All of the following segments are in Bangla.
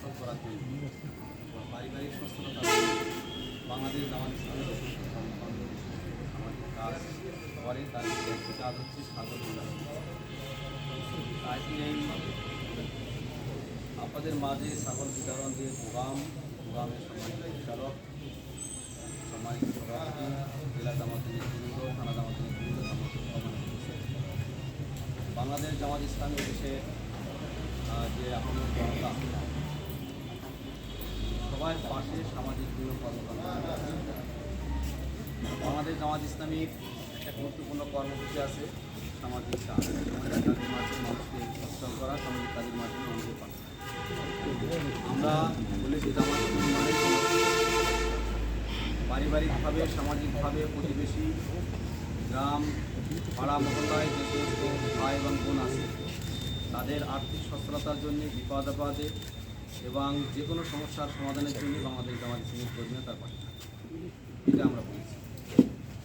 সচ্ছল করার পারিবারিক সুস্থতা বাংলাদেশ সামাজিক কাজ করে তার একটি কাজ হচ্ছে এই আপনাদের মাঝে ছাগল বিতরণ দিয়ে প্রোগ্রাম প্রোগ্রামের সম্মানিত পরিচালক সম্মানিত সভাপতি, জেলা জামাতের নেতৃবৃন্দ, থানা জামাতের নেতৃবৃন্দ বাংলাদেশ জামাত ইসলামী দেশে সবার পাশে সামাজিক কর্মকাণ্ড বাংলাদেশ জামাত ইসলামীর একটা গুরুত্বপূর্ণ কর্মসূচি আছে, সামাজিক কাজ। কাজের মাধ্যমে মানুষকে সচেতন করা, সামাজিক কাজের মাধ্যমে মানুষের পাশে আমরা বলেছি জামাত মানে পারিবারিকভাবে, সামাজিকভাবে প্রতিবেশী, গ্রাম, পাড়া মহল্লায় যে সমস্ত ভাই এবং বোন আছে, তাদের আর্থিক সচ্ছলতার জন্য বিপদ আপদে এবং যে কোনো সমস্যার সমাধানের জন্য বাংলাদেশ জামাত ইসলামী কর্মীরা তার পাশে থাকে। এটা আমরা বলেছি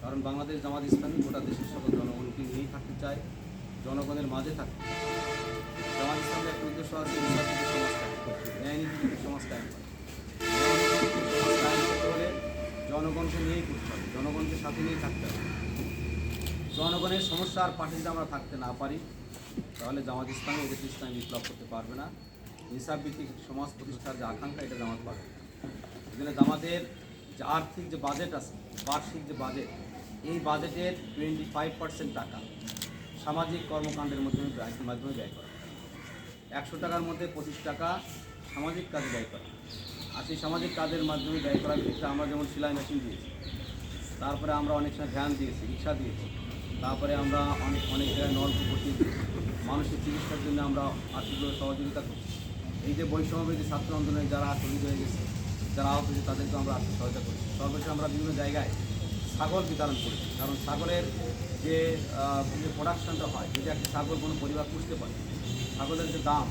কারণ বাংলাদেশ জামাত ইসলামী গোটা দেশের সকল জনগণকে নিয়েই থাকতে চায়, জনগণের মাঝে থাকতে। জামাত ইসলামের একটা উদ্দেশ্য আছে জনগণকে নিয়েই করতে হবে, জনগণকে সাথে নিয়ে থাকতে হবে জনগণের সমস্যার পাশে যদি আমরা থাকতে না পারি, তাহলে জামাত ইসলামী এদেশ ইসলামী বিপ্লব করতে পারবে না নিসাব ভিত্তিক সমাজ প্রতিষ্ঠার যে আকাঙ্ক্ষা, এটা জামাত পাবে। এখানে জামাতের যে আর্থিক যে বাজেট আছে, বার্ষিক যে বাজেট এই বাজেটের টোয়েন্টি ফাইভ পার্সেন্ট টাকা সামাজিক কর্মকাণ্ডের মাধ্যমে মাধ্যমে ব্যয় করা। একশো টাকার মধ্যে পঁচিশ টাকা সামাজিক কাজে ব্যয় করা। আর সেই সামাজিক কাজের মাধ্যমে ব্যয় করার ক্ষেত্রে আমরা যেমন সেলাই মেশিন দিয়েছি, তারপরে আমরা অনেক সময় ধ্যান দিয়েছি, রিক্সা দিয়েছি, তারপরে আমরা অনেক অনেক জায়গায় নলকূপ বসিয়ে মানুষের চিকিৎসার জন্য আমরা আর্থিকভাবে সহযোগিতা করছি। এই যে বৈষম্যবিধি ছাত্র আন্দোলনে যারা শহীদ হয়ে গেছে, যারা আহত হয়েছে তাদেরকে আমরা আর্থিক সহায়তা করছি। সর্বশেষ আমরা বিভিন্ন জায়গায় ছাগল বিতরণ করেছি। কারণ ছাগলের যে যে প্রোডাকশনটা হয়, যদি একটা ছাগল কোনো পরিবার পুষতে পারে ছাগলের যে দাম,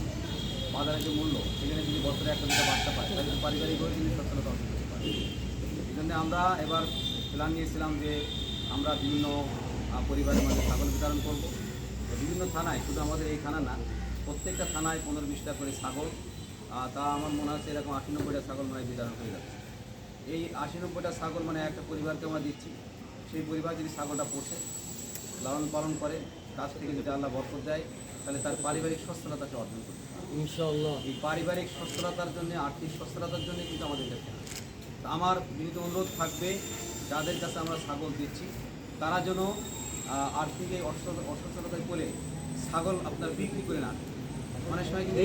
বাজারের যে মূল্য, সেখানে যদি বছরে একটা দুটো বাচ্চা পায়, তাহলে পারিবারিকভাবে কিন্তু সচ্ছলতা অর্জন করতে পারে। এই জন্য আমরা এবার প্ল্যান নিয়েছিলাম যে আমরা বিভিন্ন পরিবারের মাঝে ছাগল বিতরণ করব। বিভিন্ন থানায়, শুধু আমাদের এই থানা না, প্রত্যেকটা থানায় পনেরো বিশটা করে ছাগল তা আমার মনে হচ্ছে এরকম আশি নব্বইটা ছাগল মানে বিতরণ হয়ে যাচ্ছে। এই আশি নব্বইটা ছাগল মানে একটা পরিবারকে আমরা দিচ্ছি। সেই পরিবার যদি ছাগলটা পোষে লালন পালন করে কাছ থেকে যদি আল্লাহ বরকত দেয় তাহলে তার পারিবারিক সচ্ছলতাকে অর্জন করতে পারে ইনশাআল্লাহ। এই পারিবারিক সচ্ছলতার জন্য আর্থিক সচ্ছলতার জন্য কিন্তু আমাদের এটা কেনা তা আমার বিনীত অনুরোধ থাকবে যাদের কাছে আমরা ছাগল দিচ্ছি তারা যেন আর্থিক এই অসচ্ছলতায় পড়ে ছাগল আপনার বিক্রি করে না। অনেক সময় কিন্তু